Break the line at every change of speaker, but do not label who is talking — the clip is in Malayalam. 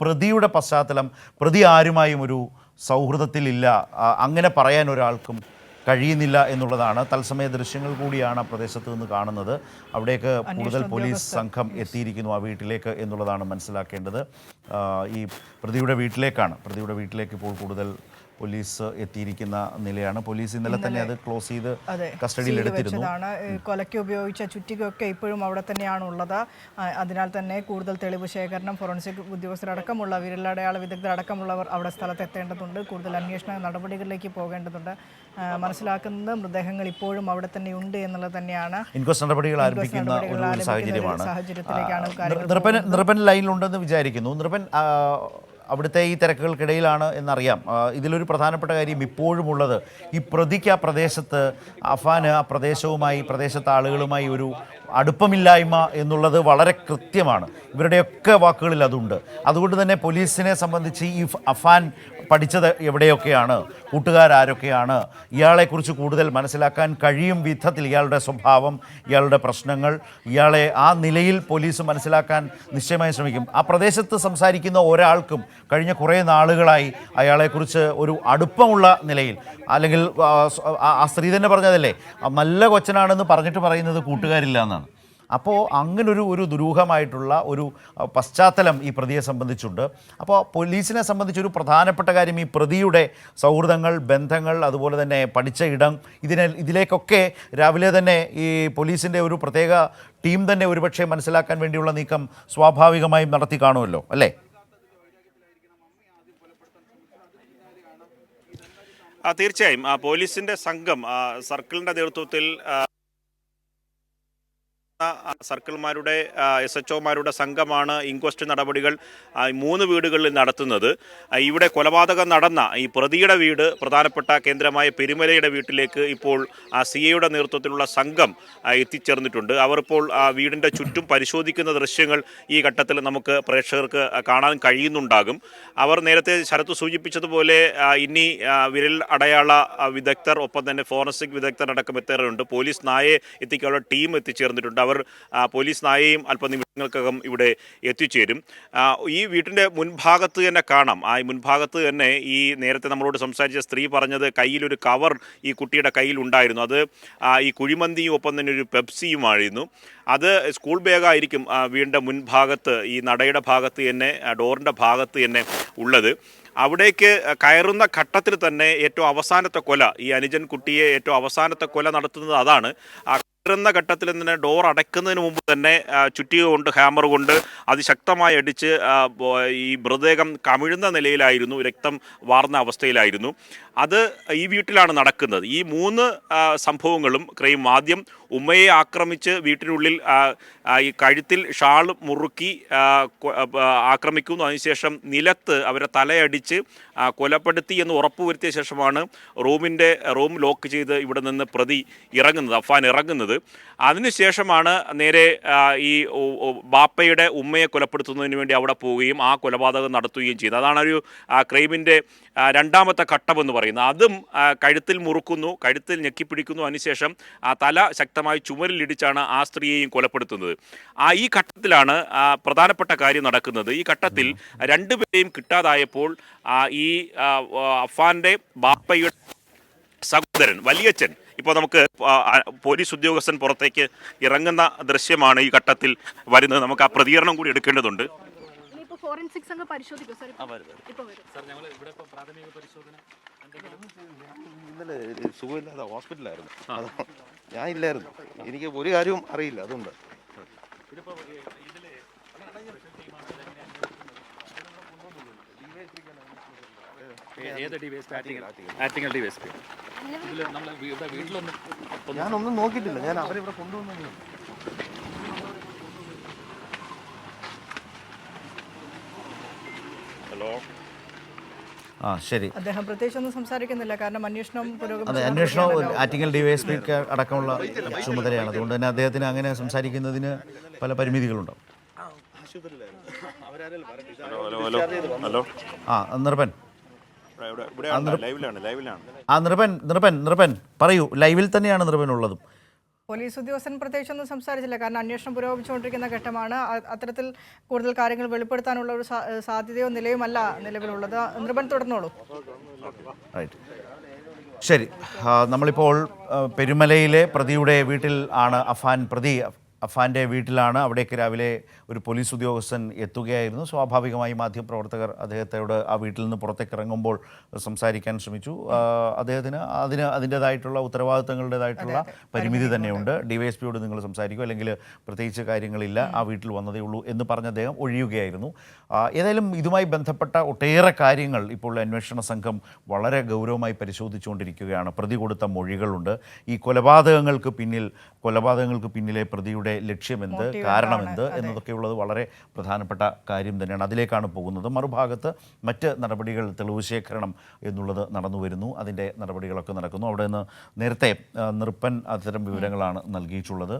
പ്രതിയുടെ പശ്ചാത്തലം പ്രതി ആരുമായും ഒരു സൗഹൃദത്തിലില്ല. അങ്ങനെ പറയാൻ ഒരാൾക്കും കഴിയുന്നില്ല എന്നുള്ളതാണ്. തത്സമയ ദൃശ്യങ്ങൾ കൂടിയാണ് ആ പ്രദേശത്ത് നിന്ന് കാണുന്നത്. അവിടേക്ക് കൂടുതൽ പോലീസ് സംഘം എത്തിയിരിക്കുന്നു ആ വീട്ടിലേക്ക് എന്നുള്ളതാണ് മനസ്സിലാക്കേണ്ടത്. ഈ പ്രതിയുടെ വീട്ടിലേക്കാണ്. പ്രതിയുടെ വീട്ടിലേക്ക് ഇപ്പോൾ കൂടുതൽ പോലീസ് എത്തിയിരിക്കുന്ന നിലയാണ്. പോലീസ് ഇന്നലെ തന്നെ അത് ക്ലോസ് ചെയ്ത് കസ്റ്റഡിയിൽ എടുത്തിരുന്നു.
കൊലയ്ക്ക് ഉപയോഗിച്ച ചുറ്റികയൊക്കെ ഇപ്പോഴും അവിടെ തന്നെയാണ് ഉള്ളത് അതിനാൽ തന്നെ കൂടുതൽ തെളിവ് ശേഖരണം ഫോറൻസിക് ഉദ്യോഗസ്ഥരടക്കമുള്ള വിരലടയാള വിദഗ്ധരടക്കമുള്ളവർ അവിടെ സ്ഥലത്ത് എത്തേണ്ടതുണ്ട് കൂടുതൽ അന്വേഷണ നടപടികളിലേക്ക് പോകേണ്ടതുണ്ട്. മനസ്സിലാക്കുന്നത് മൃതദേഹങ്ങൾ ഇപ്പോഴും അവിടെ തന്നെ ഉണ്ട് എന്നുള്ളത് തന്നെയാണ്.
ഇൻക്വസ്റ്റ് നടപടികൾ ആരംഭിക്കുന്ന ഒരു സാഹചര്യമാണ്. നൃപൻ ലൈനിലുണ്ടെന്ന് വിചാരിക്കുന്നു. ആ, അവിടുത്തെ ഈ തിരക്കുകൾക്കിടയിലാണ് എന്നറിയാം. ഇതിലൊരു പ്രധാനപ്പെട്ട കാര്യം ഇപ്പോഴും ഉള്ളത് ഈ പ്രതിക്ക് ആ പ്രദേശത്ത് അഫാന് ആ പ്രദേശവുമായി പ്രദേശത്തെ ആളുകളുമായി ഒരു അടുപ്പമില്ലായ്മ എന്നുള്ളത് വളരെ കൃത്യമാണ്. ഇവരുടെയൊക്കെ വാക്കുകളിൽ അതുണ്ട്. അതുകൊണ്ട് തന്നെ പോലീസിനെ സംബന്ധിച്ച് ഈ അഫാൻ പഠിച്ചത് എവിടെയൊക്കെയാണ്? കൂട്ടുകാരൊക്കെയാണ് ഇയാളെക്കുറിച്ച് കൂടുതൽ മനസ്സിലാക്കാൻ കഴിയും വിധത്തിൽ ഇയാളുടെ സ്വഭാവം ഇയാളുടെ പ്രശ്നങ്ങൾ ഇയാളെ ആ നിലയിൽ പോലീസ് മനസ്സിലാക്കാൻ നിശ്ചയമായി ശ്രമിക്കും. ആ പ്രദേശത്ത് സംസാരിക്കുന്ന ഒരാൾക്കും കഴിഞ്ഞ കുറേ നാളുകളായി അയാളെക്കുറിച്ച് ഒരു അടുപ്പമുള്ള നിലയിൽ അല്ലെങ്കിൽ ആ, സ്ത്രീ തന്നെ പറഞ്ഞതല്ലേ നല്ല കൊച്ചനാണെന്ന് പറഞ്ഞിട്ട് പറയുന്നത് കൂട്ടുകാരില്ല എന്നാണ്. അപ്പോൾ അങ്ങനൊരു ഒരു ദുരൂഹമായിട്ടുള്ള ഒരു പശ്ചാത്തലം ഈ പ്രതിയെ സംബന്ധിച്ചുണ്ട്. അപ്പോൾ പോലീസിനെ സംബന്ധിച്ചൊരു പ്രധാനപ്പെട്ട കാര്യം ഈ പ്രതിയുടെ സൗഹൃദങ്ങൾ ബന്ധങ്ങൾ അതുപോലെ തന്നെ പഠിച്ച ഇടം ഇതിനെ ഇതിലേക്കൊക്കെ രാവിലെ തന്നെ ഈ പോലീസിന്റെ ഒരു പ്രത്യേക ടീം തന്നെ ഒരുപക്ഷെ മനസ്സിലാക്കാൻ വേണ്ടിയുള്ള നീക്കം സ്വാഭാവികമായും നടത്തി കാണുമല്ലോ അല്ലേ?
തീർച്ചയായും. പോലീസിന്റെ സംഘം സർക്കിളിന്റെ നേതൃത്വത്തിൽ സർക്കിൾമാരുടെ എസ് എച്ച് ഒമാരുടെ സംഘമാണ് ഇൻക്വസ്റ്റ് നടപടികൾ മൂന്ന് വീടുകളിൽ നടത്തുന്നത്. ഇവിടെ കൊലപാതകം നടന്ന ഈ പ്രതിയുടെ വീട് പ്രധാനപ്പെട്ട കേന്ദ്രമായ പെരുമലയുടെ വീട്ടിലേക്ക് ഇപ്പോൾ സി എയുടെ നേതൃത്വത്തിലുള്ള സംഘം എത്തിച്ചേർന്നിട്ടുണ്ട്. അവർ ഇപ്പോൾ ആ, വീടിന്റെ ചുറ്റും പരിശോധിക്കുന്ന ദൃശ്യങ്ങൾ ഈ ഘട്ടത്തിൽ നമുക്ക് പ്രേക്ഷകർക്ക് കാണാൻ കഴിയുന്നുണ്ടാകും. അവർ നേരത്തെ ശരത്ത് സൂചിപ്പിച്ചതുപോലെ ഇനി വിരൽ അടയാള വിദഗ്ധർ ഒപ്പം തന്നെ ഫോറൻസിക് വിദഗ്ധർ അടക്കം എത്തേറുണ്ട് പോലീസ് നായെ എത്തിക്കാനുള്ള ടീം എത്തിച്ചേർന്നിട്ടുണ്ട്. അവർ പോലീസ് നായയും അല്പ നിമിഷങ്ങൾക്കകം ഇവിടെ എത്തിച്ചേരും. ഈ വീട്ടിന്റെ മുൻഭാഗത്ത് തന്നെ കാണാം. ആ മുൻഭാഗത്ത് തന്നെ ഈ നേരത്തെ നമ്മളോട് സംസാരിച്ച സ്ത്രീ പറഞ്ഞത് കയ്യിലൊരു കവർ ഈ കുട്ടിയുടെ കയ്യിൽ ഉണ്ടായിരുന്നു. അത് ഈ കുഴിമന്തിയും ഒപ്പം തന്നെ ഒരു പെപ്സിയുമായിരുന്നു അത് സ്കൂൾ ബാഗായിരിക്കും വീടിന്റെ മുൻഭാഗത്ത് ഈ നടയുടെ ഭാഗത്ത് തന്നെ ഡോറിന്റെ ഭാഗത്ത് തന്നെ ഉള്ളത്. അവിടേക്ക് കയറുന്ന ഘട്ടത്തിൽ തന്നെ ഏറ്റവും അവസാനത്തെ കൊല ഈ അനുജൻ കുട്ടിയെ ഏറ്റവും അവസാനത്തെ കൊല നടത്തുന്നത് അതാണ്. ആ കയറുന്ന ഘട്ടത്തിൽ തന്നെ ഡോർ അടയ്ക്കുന്നതിന് മുമ്പ് തന്നെ ചുറ്റിക കൊണ്ട് ഹാമർ കൊണ്ട് അതിശക്തമായി അടിച്ച് ഈ മൃതദേഹം കമിഴുന്ന നിലയിലായിരുന്നു രക്തം വാർന്ന അവസ്ഥയിലായിരുന്നു. അത് ഈ വീട്ടിലാണ് നടക്കുന്നത്. ഈ മൂന്ന് സംഭവങ്ങളും ക്രൈം ആദ്യം ഉമ്മയെ ആക്രമിച്ച് വീട്ടിനുള്ളിൽ ഈ കഴുത്തിൽ ഷാൾ മുറുക്കി ആക്രമിക്കുന്നു. അതിനുശേഷം നിലത്ത് അവരെ തലയടിച്ച് കൊലപ്പെടുത്തി എന്ന് ഉറപ്പുവരുത്തിയ ശേഷമാണ് റൂമിന്റെ റൂം ലോക്ക് ചെയ്ത് ഇവിടെ നിന്ന് പ്രതി ഇറങ്ങുന്നത് അഫാൻ ഇറങ്ങുന്നത്. അതിനുശേഷമാണ് നേരെ ഈ ബാപ്പയുടെ ഉമ്മയെ കൊലപ്പെടുത്തുന്നതിന് വേണ്ടി അവിടെ പോവുകയും ആ കൊലപാതകം നടത്തുകയും ചെയ്തത് അതാണ് ഒരു ക്രൈമിന്റെ രണ്ടാമത്തെ ഘട്ടമെന്ന് പറയുന്നത്. അതും കഴുത്തിൽ മുറുക്കുന്നു കഴുത്തിൽ ഞെക്കിപ്പിടിക്കുന്നു. അതിനുശേഷം ആ തല ശക്തമായി ചുമരിലിടിച്ചാണ് ആ സ്ത്രീയെയും കൊലപ്പെടുത്തുന്നത്. ആ ഈ ഘട്ടത്തിലാണ് പ്രധാനപ്പെട്ട കാര്യം നടക്കുന്നത്. ഈ ഘട്ടത്തിൽ രണ്ടുപേരെയും കിട്ടാതായപ്പോൾ ഈ അഫാന്റെ ബാപ്പയുടെ സഹോദരൻ വലിയച്ഛൻ ഇപ്പോൾ നമുക്ക് പോലീസ് ഉദ്യോഗസ്ഥൻ പുറത്തേക്ക് ഇറങ്ങുന്ന ദൃശ്യമാണ് ഈ ഘട്ടത്തിൽ വരുന്നത്. നമുക്ക് ആ പ്രതികരണം കൂടി എടുക്കേണ്ടതുണ്ട്.
ഇനിയിപ്പോ ഫോറൻസിക് സംഘം പരിശോധിക്കും. സാർ ഇപ്പൊ വരും
ഇന്നലെ സുഖമില്ലാതെ ഹോസ്പിറ്റലായിരുന്നു ഞാൻ ഇല്ലായിരുന്നു. എനിക്ക് ഒരു കാര്യവും അറിയില്ല അതുകൊണ്ട്.
ഏത് ഡിവൈസ് ആറ്റിങ്ങൽ ഡിവൈസ് ഇതിൽ നമ്മൾ ഇവിടെ വീട്ടിലൊന്നും
ഞാനൊന്നും നോക്കിയിട്ടില്ല. ഞാൻ അവരിവിടെ കൊണ്ടുവന്നു
ഹലോ?
ആ ശരി.
അദ്ദേഹം പ്രത്യേകിച്ച് ഒന്നും സംസാരിക്കുന്നില്ല. കാരണം അന്വേഷണം
അതെ അന്വേഷണം ആറ്റിങ്ങൽ ഡിവൈഎസ്പി അടക്കമുള്ള ചുമതലയാണ്. അതുകൊണ്ട് തന്നെ അദ്ദേഹത്തിന് അങ്ങനെ സംസാരിക്കുന്നതിന് പല പരിമിതികളുണ്ടാവും.
ഹലോ
ആ നിർപ്പൻ ആ നിർപ്പൻ നിർപ്പൻ പറയൂ ലൈവിൽ തന്നെയാണ് നിർപ്പൻ ഉള്ളതും
പോലീസ് ഉദ്യോഗസ്ഥൻ പ്രത്യേകിച്ചൊന്നും സംസാരിച്ചില്ല കാരണം അന്വേഷണം പുരോഗമിച്ചുകൊണ്ടിരിക്കുന്ന ഘട്ടമാണ്. അത്തരത്തിൽ കൂടുതൽ കാര്യങ്ങൾ വെളിപ്പെടുത്താനുള്ള ഒരു സാധ്യതയോ നിലയുമല്ല നിലവിലുള്ളത്. നൃപൻ തുടർന്നോളൂ.
റൈറ്റ് ശരി. നമ്മളിപ്പോൾ പെരുമലയിലെ പ്രതിയുടെ വീട്ടിൽ ആണ് അഫാൻ പ്രതി. അഫാന്റെ വീട്ടിലാണ്. അവിടേക്ക് രാവിലെ ഒരു പോലീസ് ഉദ്യോഗസ്ഥൻ എത്തുകയായിരുന്നു. സ്വാഭാവികമായി മാധ്യമപ്രവർത്തകർ അദ്ദേഹത്തോട് ആ വീട്ടിൽ നിന്ന് പുറത്തേക്ക് ഇറങ്ങുമ്പോൾ സംസാരിക്കാൻ ശ്രമിച്ചു. അദ്ദേഹത്തിന് അതിന് അതിന്റേതായിട്ടുള്ള ഉത്തരവാദിത്തങ്ങളുടേതായിട്ടുള്ള പരിമിതി തന്നെയുണ്ട്. ഡിവൈഎസ്പിയോട് നിങ്ങൾ സംസാരിക്കും. അല്ലെങ്കിൽ പ്രത്യേകിച്ച് കാര്യങ്ങളില്ല. ആ വീട്ടിൽ വന്നതേ ഉള്ളൂ എന്ന് പറഞ്ഞ് അദ്ദേഹം ഒഴിയുകയായിരുന്നു. ഏതായാലും ഇതുമായി ബന്ധപ്പെട്ട ഒട്ടേറെ കാര്യങ്ങൾ ഇപ്പോൾ അന്വേഷണ സംഘം വളരെ ഗൗരവമായി പരിശോധിച്ചുകൊണ്ടിരിക്കുകയാണ്. പ്രതി കൊടുത്ത മൊഴികളുണ്ട്. ഈ കൊലപാതകങ്ങൾക്ക് പിന്നിൽ കൊലപാതകങ്ങൾക്ക് പിന്നിലെ പ്രതിയുടെ ലക്ഷ്യമെന്ത്
Motive
കാരണമെന്ത് എന്നതൊക്കെയുള്ളത് വളരെ പ്രധാനപ്പെട്ട കാര്യം തന്നെയാണ്. അതിലേക്കാണ് പോകുന്നത്. മറുഭാഗത്ത് മറ്റ് നടപടികൾ തെളിവ് ശേഖരണം എന്നുള്ളത് നടന്നു വരുന്നു അതിന്റെ നടപടികളൊക്കെ നടക്കുന്നു. അവിടെ നിന്ന് നേരത്തെ നിർപ്പൻ അത്തരം വിവരങ്ങളാണ് നൽകിയിട്ടുള്ളത്.